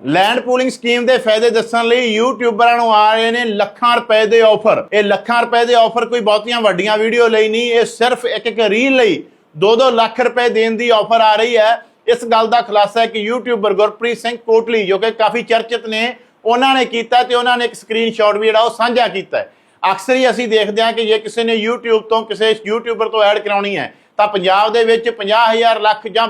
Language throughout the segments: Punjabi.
ਲੈਂਡ ਪੂਲਿੰਗ ਸਕੀਮ ਦੇ ਫਾਇਦੇ ਦੱਸਣ ਲਈ ਯੂਟਿਊਬਰਾਂ ਨੂੰ ਆ ਰਹੇ ਨੇ ਲੱਖਾਂ ਰੁਪਏ ਦੇ ਆਫਰ ਇਹ ਲੱਖਾਂ ਰੁਪਏ ਦੇ ਆਫਰ ਕੋਈ ਬਹੁਤੀਆਂ ਵੱਡੀਆਂ ਵੀਡੀਓ ਲਈ ਨਹੀਂ, ਇਹ ਸਿਰਫ ਇੱਕ ਇੱਕ ਰੀਲ ਲਈ 2-2 ਲੱਖ ਰੁਪਏ ਦੇਣ ਦੀ ਆਫਰ ਆ ਰਹੀ ਹੈ। ਇਸ ਗੱਲ ਦਾ ਖੁਲਾਸਾ ਹੈ ਕਿ ਯੂਟਿਊਬਰ ਗੁਰਪ੍ਰੀਤ ਸਿੰਘ ਕੋਟਲੀ, ਜੋ ਕਿ ਕਾਫੀ ਚਰਚਿਤ ਨੇ, ਉਹਨਾਂ ਨੇ ਕੀਤਾ ਤੇ ਉਹਨਾਂ ਨੇ ਇੱਕ ਸਕਰੀਨਸ਼ਾਟ ਵੀ ਜਿਹੜਾ ਉਹ ਸਾਂਝਾ ਕੀਤਾ ਹੈ। ਅਕਸਰ ਹੀ ਅਸੀਂ ਦੇਖਦੇ ਹਾਂ ਕਿ ਜੇ ਕਿਸੇ ਨੇ YouTube ਤੋਂ, ਕਿਸੇ ਯੂਟਿਊਬਰ ਤੋਂ ਐਡ ਕਰਾਉਣੀ ਹੈ, ਤਾਂ ਪੰਜਾਬ ਦੇ ਵਿੱਚ 50000 ਲੱਖ ਜਾਂ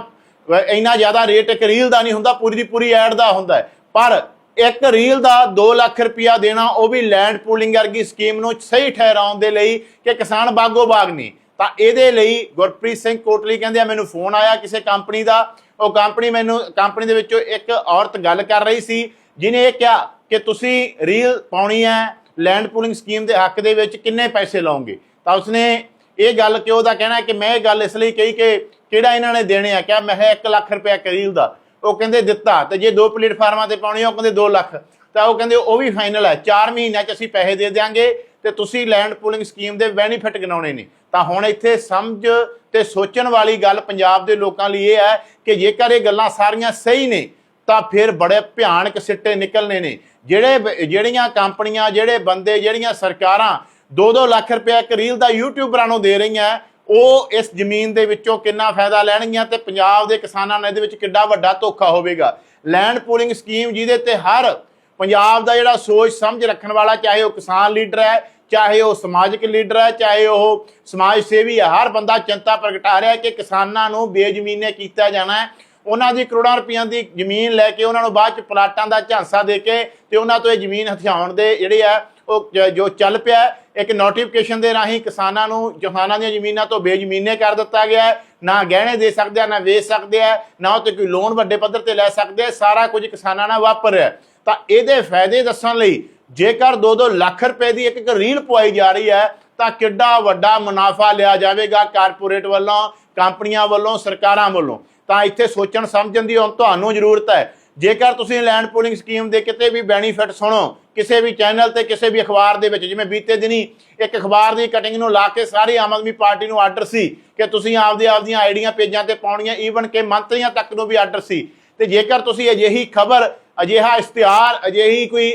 ਇੰਨਾ ਜ਼ਿਆਦਾ ਰੇਟ ਇੱਕ ਰੀਲ ਦਾ ਨਹੀਂ ਹੁੰਦਾ, ਪੂਰੀ ਦੀ ਪੂਰੀ ਐਡ ਦਾ ਹੁੰਦਾ ਪਰ ਇੱਕ ਰੀਲ ਦਾ 2 ਲੱਖ ਰੁਪਇਆ ਦੇਣਾ, ਉਹ ਵੀ ਲੈਂਡ ਪੂਲਿੰਗ ਵਰਗੀ ਸਕੀਮ ਨੂੰ ਸਹੀ ਠਹਿਰਾਉਣ ਦੇ ਲਈ ਕਿ ਕਿਸਾਨ ਬਾਗੋ ਬਾਗ ਨਹੀਂ। ਤਾਂ ਇਹਦੇ ਲਈ ਗੁਰਪ੍ਰੀਤ ਸਿੰਘ ਕੋਟਲੀ ਕਹਿੰਦੇ ਆ, ਮੈਨੂੰ ਫੋਨ ਆਇਆ ਕਿਸੇ ਕੰਪਨੀ ਦਾ। ਉਹ ਕੰਪਨੀ ਮੈਨੂੰ ਕੰਪਨੀ ਦੇ ਵਿੱਚੋਂ ਇੱਕ ਔਰਤ ਗੱਲ ਕਰ ਰਹੀ ਸੀ ਜਿਨੇ ਇਹ ਕਿਹਾ ਕਿ ਤੁਸੀਂ ਰੀਲ ਪਾਉਣੀ ਹੈ ਲੈਂਡ ਪੂਲਿੰਗ ਸਕੀਮ ਦੇ ਹੱਕ ਦੇ ਵਿੱਚ ਕਿੰਨੇ ਪੈਸੇ ਲਓਗੇ? ਤਾਂ ਉਸਨੇ ਇਹ ਗੱਲ, ਕਿ ਉਹਦਾ ਕਹਿਣਾ ਕਿ ਮੈਂ ਇਹ ਗੱਲ ਇਸ ਲਈ ਕਹੀ ਕਿ ਕਿਹੜਾ ਇਹਨਾਂ ਨੇ ਦੇਣੇ ਆ? ਕਿਹਾ ਮੈਂ 1 ਲੱਖ ਰੁਪਇਆ ਕਰੀਲ ਦਾ। ਉਹ ਕਹਿੰਦੇ ਦਿੱਤਾ ਤੇ ਜੇ ਦੋ ਪਲੇਟਫਾਰਮਾਂ ਤੇ ਪਾਉਣੀ ਆ ਉਹ ਕਹਿੰਦੇ 2 ਲੱਖ। ਤਾਂ ਉਹ ਕਹਿੰਦੇ ਉਹ ਵੀ ਫਾਈਨਲ ਹੈ। 4 ਮਹੀਨਿਆਂ 'ਚ ਅਸੀਂ ਪੈਸੇ ਦੇ ਦਿਆਂਗੇ ਤੇ ਤੁਸੀਂ ਲੈਂਡ ਪੂਲਿੰਗ ਸਕੀਮ ਦੇ ਬੈਨੀਫਿਟ ਗਿਣਾਉਣੇ ਨੇ। ਤਾਂ ਹੁਣ ਇੱਥੇ ਸਮਝ ਤੇ ਸੋਚਣ ਵਾਲੀ ਗੱਲ ਪੰਜਾਬ ਦੇ ਲੋਕਾਂ ਲਈ ਇਹ ਹੈ ਕਿ ਜੇਕਰ ਇਹ ਗੱਲਾਂ ਸਾਰੀਆਂ ਸਹੀ ਨੇ, ਤਾਂ ਫਿਰ ਬੜੇ ਭਿਆਨਕ ਸਿੱਟੇ ਨਿਕਲਨੇ ਨੇ। ਜਿਹੜੇ ਜਿਹੜੀਆਂ ਕੰਪਨੀਆਂ, ਜਿਹੜੇ ਬੰਦੇ, ਜਿਹੜੀਆਂ ਸਰਕਾਰਾਂ 2-2 ਲੱਖ ਰੁਪਏ ਇੱਕ ਰੀਲ ਦਾ ਯੂਟਿਊਬਰਾਂ ਨੂੰ ਦੇ ਰਹੀਆਂ ਉਹ ਇਸ ਜ਼ਮੀਨ ਦੇ ਵਿੱਚੋਂ ਕਿੰਨਾ ਫਾਇਦਾ ਲੈਣਗੀਆਂ ਤੇ ਪੰਜਾਬ ਦੇ ਕਿਸਾਨਾਂ ਨਾਲ ਇਹਦੇ ਵਿੱਚ ਕਿੱਡਾ ਵੱਡਾ ਧੋਖਾ ਹੋਵੇਗਾ। ਲੈਂਡ ਪੂਲਿੰਗ ਸਕੀਮ ਜਿਹਦੇ ਤੇ ਹਰ ਪੰਜਾਬ ਦਾ ਜਿਹੜਾ ਸੋਚ ਸਮਝ ਰੱਖਣ ਵਾਲਾ, ਚਾਹੇ ਉਹ ਕਿਸਾਨ ਲੀਡਰ ਹੈ, ਚਾਹੇ ਉਹ ਸਮਾਜਿਕ ਲੀਡਰ ਹੈ, ਚਾਹੇ ਉਹ ਸਮਾਜ ਸੇਵੀ ਹੈ, ਹਰ ਬੰਦਾ ਚਿੰਤਾ ਪ੍ਰਗਟਾ ਰਿਹਾ ਕਿ ਕਿਸਾਨਾਂ ਨੂੰ ਬੇਜ਼ਮੀਨੇ ਕੀਤਾ ਜਾਣਾ ਹੈ। ਉਹਨਾਂ ਦੀ ਕਰੋੜਾਂ ਰੁਪਈਆਂ ਦੀ ਜ਼ਮੀਨ ਲੈ ਕੇ ਉਹਨਾਂ ਨੂੰ ਬਾਅਦ ਚ ਪਲਾਟਾਂ ਦਾ ਝਾਂਸਾ ਦੇ ਕੇ ਤੇ ਉਹਨਾਂ ਤੋਂ ਇਹ ਜ਼ਮੀਨ ਹਥਿਆਉਣ ਦੇ ਜਿਹੜੇ ਆ ਉਹ ਜੋ ਚੱਲ ਪਿਆ ਇੱਕ ਨੋਟੀਫਿਕੇਸ਼ਨ ਦੇ ਰਾਹੀਂ ਕਿਸਾਨਾਂ ਨੂੰ, ਕਿਸਾਨਾਂ ਦੀਆਂ ਜ਼ਮੀਨਾਂ ਤੋਂ ਬੇਜ਼ਮੀਨੇ ਕਰ ਦਿੱਤਾ ਗਿਆ ਹੈ। ਨਾ ਗਹਿਣੇ ਦੇ ਸਕਦੇ ਆ, ਨਾ ਵੇਚ ਸਕਦੇ ਆ, ਨਾ ਉਹ ਤੇ ਕੋਈ ਲੋਨ ਵੱਡੇ ਪੱਧਰ ਤੇ ਲੈ ਸਕਦੇ ਆ, ਸਾਰਾ ਕੁਝ ਕਿਸਾਨਾਂ ਨਾਲ ਵਾਪਰ ਰਿਹਾ ਤਾਂ ਇਹਦੇ ਫਾਇਦੇ ਦੱਸਣ ਲਈ ਜੇਕਰ 2-2 ਲੱਖ ਰੁਪਏ ਦੀ ਇੱਕ ਇੱਕ ਰੀਲ ਪਵਾਈ ਜਾ ਰਹੀ ਹੈ, ਤਾਂ ਕਿੱਡਾ ਵੱਡਾ ਮੁਨਾਫਾ ਲਿਆ ਜਾਵੇਗਾ ਕਾਰਪੋਰੇਟ ਵੱਲੋਂ, ਕੰਪਨੀਆਂ ਵੱਲੋਂ, ਸਰਕਾਰਾਂ ਵੱਲੋਂ। ਤਾਂ ਇੱਥੇ ਸੋਚਣ ਸਮਝਣ ਦੀ ਹੁਣ ਤੁਹਾਨੂੰ ਜ਼ਰੂਰਤ ਹੈ। ਜੇਕਰ ਤੁਸੀਂ ਲੈਂਡ ਪੂਲਿੰਗ ਸਕੀਮ ਦੇ ਕਿਤੇ ਵੀ ਬੈਨੀਫਿਟ ਸੁਣੋ, ਕਿਸੇ ਵੀ ਚੈਨਲ ਤੇ ਕਿਸੇ ਵੀ ਅਖਬਾਰ ਦੇ ਵਿੱਚ, ਜਿਵੇਂ ਬੀਤੇ ਦਿਨੀ ਇੱਕ ਅਖਬਾਰ ਦੀ ਕਟਿੰਗ ਨੂੰ ਲਾ ਕੇ ਸਾਰੀ ਆਮ ਆਦਮੀ ਪਾਰਟੀ ਨੂੰ ਆਰਡਰ ਸੀ ਕਿ ਤੁਸੀਂ ਆਪਦੇ ਆਪਦੀਆਂ ਆਈਡੀਆਂ ਪੇਜਾਂ ਤੇ ਪਾਉਣੀਆਂ ਈਵਨ ਕਿ ਮੰਤਰੀਆਂ ਤੱਕ ਨੂੰ ਵੀ ਆਰਡਰ ਸੀ। ਤੇ ਜੇਕਰ ਤੁਸੀਂ ਅਜਿਹੀ ਖਬਰ ਅਜਿਹਾ ਇਸ਼ਤਿਹਾਰ, ਅਜਿਹੀ ਕੋਈ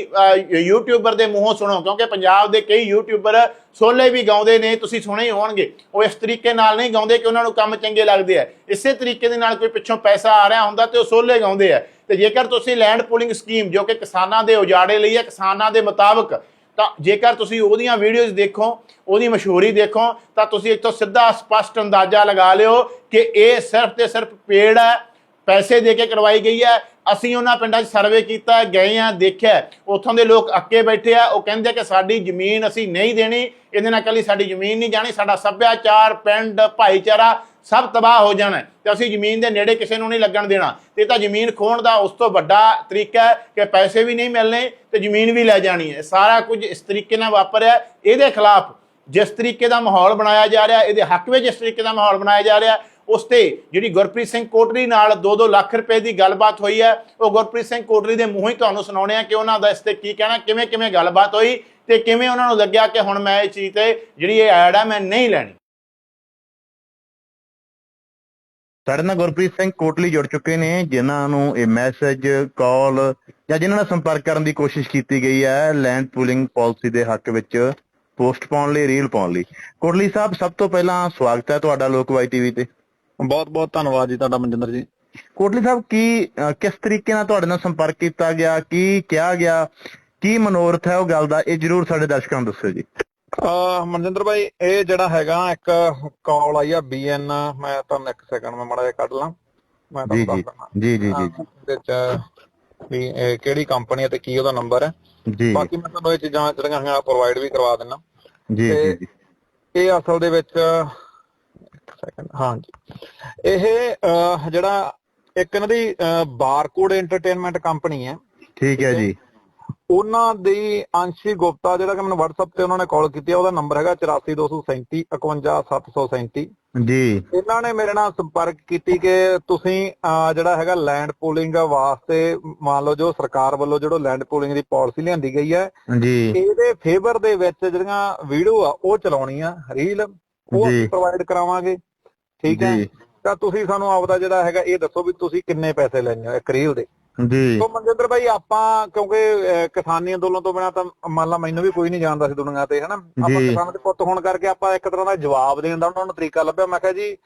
ਯੂਟਿਊਬਰ ਦੇ ਮੂੰਹੋਂ ਸੁਣੋ, ਕਿਉਂਕਿ ਪੰਜਾਬ ਦੇ ਕਈ ਯੂਟਿਊਬਰ ਸੋਲੇ ਵੀ ਗਾਉਂਦੇ ਨੇ, ਤੁਸੀਂ ਸੁਣੇ ਹੀ ਹੋਣਗੇ। ਉਹ ਇਸ ਤਰੀਕੇ ਨਾਲ ਨਹੀਂ ਗਾਉਂਦੇ ਕਿ ਉਹਨਾਂ ਨੂੰ ਕੰਮ ਚੰਗੇ ਲੱਗਦੇ ਆ। ਇਸੇ ਤਰੀਕੇ ਦੇ ਨਾਲ ਕੋਈ ਪਿੱਛੋਂ ਪੈਸਾ ਆ ਰਿਹਾ ਹੁੰਦਾ ਤੇ ਉਹ ਸੋਲੇ ਗਾਉਂਦੇ ਆ। ਤੇ ਜੇਕਰ ਤੁਸੀਂ ਲੈਂਡ ਪੂਲਿੰਗ ਸਕੀਮ ਜੋ ਕਿ ਕਿਸਾਨਾਂ ਦੇ ਉਜਾੜੇ ਲਈ ਹੈ, ਕਿਸਾਨਾਂ ਦੇ ਮੁਤਾਬਕ, ਤਾਂ ਜੇਕਰ ਤੁਸੀਂ ਉਹਦੀਆਂ ਵੀਡੀਓਜ਼ ਦੇਖੋ, ਉਹਦੀ ਮਸ਼ਹੂਰੀ ਦੇਖੋ, ਤਾਂ ਤੁਸੀਂ ਇੱਥੋਂ ਸਿੱਧਾ ਸਪਸ਼ਟ ਅੰਦਾਜ਼ਾ ਲਗਾ ਲਿਓ ਕਿ ਇਹ ਸਿਰਫ ਤੇ ਸਿਰਫ ਪੇੜ ਹੈ ਪੈਸੇ ਦੇ ਕੇ ਕਰਵਾਈ ਗਈ ਹੈ। ਅਸੀਂ ਉਹਨਾਂ ਪਿੰਡਾਂ 'ਚ ਸਰਵੇ ਕੀਤਾ, ਗਏ ਆ ਦੇਖਿਆ। ਉੱਥੋਂ ਦੇ ਲੋਕ ਅੱਕੇ ਬੈਠੇ ਆ। ਉਹ ਕਹਿੰਦੇ ਕਿ ਸਾਡੀ ਜ਼ਮੀਨ ਅਸੀਂ ਨਹੀਂ ਦੇਣੀ। ਇਹਦੇ ਨਾਲ ਕੱਲੀ ਸਾਡੀ ਜ਼ਮੀਨ ਨਹੀਂ ਜਾਣੀ। ਸਾਡਾ ਸੱਭਿਆਚਾਰ, ਪਿੰਡ, ਭਾਈਚਾਰਾ ਸਭ ਤਬਾਹ ਹੋ ਜਾਣਾ ਹੈ ਤੇ ਅਸੀਂ ਜ਼ਮੀਨ ਦੇ ਨੇੜੇ ਕਿਸੇ ਨੂੰ ਨਹੀਂ ਲੱਗਣ ਦੇਣਾ। ਤੇ ਇਹ ਤਾਂ ਜ਼ਮੀਨ ਖੋਣ ਦਾ ਉਸ ਤੋਂ ਵੱਡਾ ਤਰੀਕਾ ਹੈ ਕਿ ਪੈਸੇ ਵੀ ਨਹੀਂ ਮਿਲਣੇ ਤੇ ਜ਼ਮੀਨ ਵੀ ਲੈ ਜਾਣੀ ਹੈ। ਸਾਰਾ ਕੁਝ ਇਸ ਤਰੀਕੇ ਨਾਲ ਵਾਪਰਿਆ ਇਹਦੇ ਖਿਲਾਫ ਜਿਸ ਤਰੀਕੇ ਦਾ ਮਾਹੌਲ ਬਣਾਇਆ ਜਾ ਰਿਹਾ, ਇਹਦੇ ਹੱਕ ਵਿੱਚ ਜਿਸ ਤਰੀਕੇ ਦਾ ਮਾਹੌਲ ਬਣਾਇਆ ਜਾ ਰਿਹਾ ਉਸ ਤੇ ਜਿਹੜੀ ਗੁਰਪ੍ਰੀਤ ਸਿੰਘ ਕੋਟਲੀ ਨਾਲ 2-2 ਲੱਖ ਰੁਪਏ ਦੀ ਗੱਲਬਾਤ ਹੋਈ ਹੈ, ਉਹ ਗੁਰਪ੍ਰੀਤ ਸਿੰਘ ਕੋਟਲੀ ਦੇ ਮੂੰਹੋਂ ਹੀ ਤੁਹਾਨੂੰ ਸੁਣਾਉਣੇ ਆ ਕਿ ਉਹਨਾਂ ਦਾ ਇਸ ਤੇ ਕੀ ਕਹਿਣਾ ਕਿਵੇਂ ਕਿਵੇਂ ਗੱਲਬਾਤ ਹੋਈ ਤੇ ਕਿਵੇਂ ਉਹਨਾਂ ਨੂੰ ਲੱਗਿਆ ਕਿ ਹੁਣ ਮੈਂ ਇਹ ਚੀਜ਼ ਤੇ ਜਿਹੜੀ ਇਹ ਐਡ ਆ, ਮੈਂ ਨਹੀਂ ਲੈਣੀ। ਸਾਡੇ ਨਾਲ ਗੁਰਪ੍ਰੀਤ ਸਿੰਘ ਕੋਟਲੀ ਜੁੜ ਚੁੱਕੇ ਨੇ, ਜਿਨ੍ਹਾਂ ਨੂੰ ਇਹ ਮੈਸੇਜ ਕਾਲ ਜਾਂ ਜਿਨ੍ਹਾਂ ਨਾਲ ਸੰਪਰਕ ਕਰਨ ਦੀ ਕੋਸ਼ਿਸ਼ ਕੀਤੀ ਗਈ ਹੈ ਲੈਂਡ ਪੂਲਿੰਗ ਪਾਲਿਸੀ ਦੇ ਹੱਕ ਵਿੱਚ ਪੋਸਟ ਪਾਉਣ ਲਈ ਰੀਲ ਪਾਉਣ ਲਈ। ਕੋਟਲੀ ਸਾਹਿਬ, ਸਭ ਤੋਂ ਪਹਿਲਾਂ ਸਵਾਗਤ ਹੈ ਤੁਹਾਡਾ ਲੋਕਵਾਈ ਟੀਵੀ ਤੇ। ਬਹੁਤ ਬਹੁਤ ਧੰਨਵਾਦ ਜੀ ਤੁਹਾਡਾ ਮਨਜਿੰਦਰ ਜੀ। ਕੋਟਲੀ ਸਾਹਿਬ ਕੀ ਕਿਸ ਤਰੀਕੇ ਨਾਲ ਤੁਹਾਡੇ ਨਾਲ ਸੰਪਰਕ ਕੀਤਾ ਗਿਆ? ਕੀ ਕਿਹਾ ਗਿਆ? ਕੀ ਮਨੋਰਥ ਹੈ ਉਹ ਗੱਲ ਦਾ? ਇਹ ਜਰੂਰ ਸਾਡੇ ਦਰਸ਼ਕਾਂ ਨੂੰ ਦੱਸਿਓ ਜੀ। ਅਹ ਮਨਜਿੰਦਰ ਭਾਈ ਇਹ ਜਿਹੜਾ ਹੈਗਾ ਇੱਕ ਕਾਲ ਆਈ ਆ ਬੀਐਨ ਮੈਂ ਤੁਹਾਨੂੰ ਇੱਕ ਸੈਕਿੰਡ ਮੈਂ ਮਾੜਾ ਜਿਹਾ ਕੱਢ ਲਾਂ। ਮੈਂ ਤੁਹਾਨੂੰ ਜੀ। ਦੱਸ ਦਿੰਦਾ। ਜੀ ਜੀ ਜੀ ਇਹਦੇ ਚ ਵੀ ਇਹ ਕਿਹੜੀ ਕੰਪਨੀ ਹੈ ਤੇ ਕੀ ਉਹਦਾ ਨੰਬਰ ਹੈ। ਜੀ। ਬਾਕੀ ਮੈਂ ਤੁਹਾਨੂੰ ਇਹ ਚੀਜ਼ਾਂ ਜਿਹੜੀਆਂ ਹੈਗੀਆਂ ਪ੍ਰੋਵਾਈਡ ਵੀ ਕਰਵਾ ਦਿੰਦਾ। ਜੀ ਜੀ ਜੀ। ਇਹ ਅਸਲ ਦੇ ਵਿੱਚ ਸੈਕਿੰਡ ਹਾਂਜੀ। ਇਹ ਜਿਹੜਾ ਇੱਕ ਇਹਨਾਂ ਦੀ ਬਾਰਕੋਡ ਐਂਟਰਟੇਨਮੈਂਟ ਕੰਪਨੀ ਹੈ। ਠੀਕ ਹੈ ਜੀ। ਉਹਨਾਂ ਦੀ ਅੰਸ਼ੀ ਗੁਪਤਾ ਜਿਹੜਾ ਕਿ ਮੈਨੂੰ WhatsApp ਤੇ ਉਹਨਾਂ ਨੇ ਕਾਲ ਕੀਤੀ ਆ ਉਹਦਾ ਨੰਬਰ ਹੈਗਾ 8427 51737 ਜੀ। ਇਹਨਾਂ ਨੇ ਮੇਰੇ ਨਾਲ ਸੰਪਰਕ ਕੀਤੀ ਕਿ ਤੁਸੀਂ ਜਿਹੜਾ ਹੈਗਾ ਲੈਂਡ ਪੂਲਿੰਗ ਵਾਸਤੇ ਮੰਨ ਲਓ ਜੋ ਸਰਕਾਰ ਵੱਲੋਂ ਜਿਹੜਾ ਲੈਂਡ ਪੂਲਿੰਗ ਦੀ ਪਾਲਿਸੀ ਲਿਆਂਦੀ ਗਈ ਹੈ ਜੀ। ਇਹਦੇ ਫੇਵਰ ਦੇ ਵਿੱਚ ਜਿਹੜੀਆਂ ਵੀਡੀਓ ਆ ਉਹ ਚਲਾਉਣੀ ਆ ਰੀਲ ਉਹ ਪ੍ਰੋਵਾਈਡ ਕਰਾਵਾਂਗੇ। ਠੀਕ ਹੈ? ਤਾਂ ਤੁਸੀਂ ਸਾਨੂੰ ਆਪਦਾ ਜਿਹੜਾ ਹੈਗਾ ਇਹ ਦੱਸੋ ਵੀ ਤੁਸੀਂ ਕਿੰਨੇ ਪੈਸੇ ਲੈਣੇ ਹੋ ਇੱਕ ਰੀਲ ਦੇ? ਜੀ। ਸੋ ਮਨਜਿੰਦਰ ਭਾਈ ਆਪਾਂ ਕਿਉਂਕਿ ਕਿਸਾਨੀ ਅੰਦੋਲਨ ਤੋਂ ਬਿਨਾ ਤਾਂ ਮੰਨ ਲਾ ਮੈਨੂੰ ਵੀ ਕੋਈ ਨਹੀਂ ਜਾਣਦਾ ਸੀ ਦੁਨੀਆ ਤੇ ਹਨਾ? ਆਪਾਂ। ਕਿਸਾਨ ਦੇ ਪੁੱਤ ਹੋਣ ਕਰਕੇ ਆਪਾਂ ਇੱਕ ਤਰ੍ਹਾਂ ਦਾ ਜਵਾਬ ਦੇਣ ਦਾ ਉਹਨਾਂ ਨੂੰ ਤਰੀਕਾ ਲੱਭਿਆ। ਮੈਂ ਕਿਹਾ ਜੀ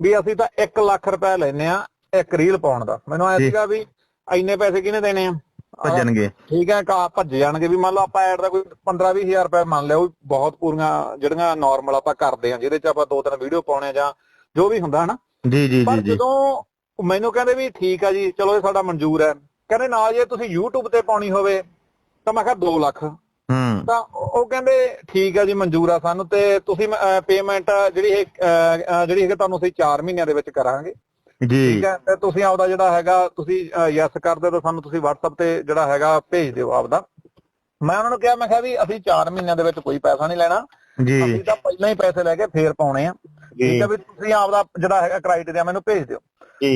ਵੀ ਅਸੀਂ ਤਾਂ 1 ਲੱਖ ਰੁਪਏ ਲੈਨੇ ਆ ਇੱਕ ਰੀਲ ਪਾਉਣ ਦਾ। ਮੈਨੂੰ ਆਇਆ। ਸੀਗਾ ਵੀ ਇੰਨੇ ਪੈਸੇ ਕਿਹਨੇ ਦੇਣੇ ਆ? ਭੱਜਣਗੇ। ਠੀਕ ਹੈ ਕਾ ਭੱਜ ਜਾਣਗੇ। ਵੀ ਮੰਨ ਲਓ ਆਪਾਂ ਐਡ ਦਾ ਕੋਈ 15 20000 ਰੁਪਏ ਮੰਨ ਲਿਆ ਉਹ ਬਹੁਤ ਪੂਰੀਆਂ ਜਿਹੜੀਆਂ ਨਾਰਮਲ ਆਪਾਂ ਕਰਦੇ ਆ ਜਿਹਦੇ ਚ ਆਪਾਂ ਦੋ ਤਿੰਨ ਵੀਡੀਓ ਪਾਉਣੇ ਆ ਜਾਂ ਜੋ ਵੀ ਹੁੰਦਾ ਹਨਾ? ਜੀ ਜੀ ਪਰ ਜਦੋਂ ਮੈਨੂੰ ਕਹਿੰਦੇ ਵੀ ਠੀਕ ਆ ਜੀ ਚਲੋ ਇਹ ਸਾਡਾ ਮਨਜ਼ੂਰ ਹੈ ਕਹਿੰਦੇ ਨਾਲ ਜੇ ਤੁਸੀਂ YouTube ਤੇ ਪਾਉਣੀ ਹੋਵੇ ਤਾਂ ਮੈਂ ਕਿਹਾ 2 ਲੱਖ। ਹੂੰ। ਤਾਂ ਉਹ ਕਹਿੰਦੇ ਠੀਕ ਆ ਜੀ ਮਨਜ਼ੂਰ ਆ ਸਾਨੂੰ ਤੇ ਤੁਸੀਂ ਪੇਮੈਂਟ ਜਿਹੜੀ ਇਹ ਜਿਹੜੀ ਹੈਗੀ ਤੁਹਾਨੂੰ ਅਸੀਂ 4 ਮਹੀਨਿਆਂ ਦੇ ਵਿੱਚ ਕਰਾਂਗੇ। ਜੀ। ਠੀਕ ਹੈ ਤੇ ਤੁਸੀਂ ਆਪਦਾ ਜਿਹੜਾ ਹੈਗਾ ਤੁਸੀਂ ਯੈਸ ਕਰਦੇ ਤਾਂ ਸਾਨੂੰ ਤੁਸੀਂ WhatsApp ਤੇ ਜਿਹੜਾ ਹੈਗਾ ਭੇਜ ਦਿਓ ਆਪਦਾ। ਮੈਂ ਉਹਨਾਂ ਨੂੰ ਕਿਹਾ ਮੈਂ ਕਿਹਾ ਵੀ ਅਸੀਂ 4 ਮਹੀਨਿਆਂ ਦੇ ਵਿੱਚ ਕੋਈ ਪੈਸਾ ਨਹੀਂ ਲੈਣਾ। ਜੀ। ਅਸੀਂ ਤਾਂ ਪਹਿਲਾਂ ਹੀ ਪੈਸੇ ਲੈ ਕੇ ਫੇਰ ਪਾਉਣੇ ਆ। ਠੀਕ ਹੈ ਵੀ ਤੁਸੀਂ ਆਪਦਾ ਜਿਹੜਾ ਹੈਗਾ ਕ੍ਰਾਈਟੇਰੀਆ ਮੈਨੂੰ ਭੇਜ ਦਿਓ।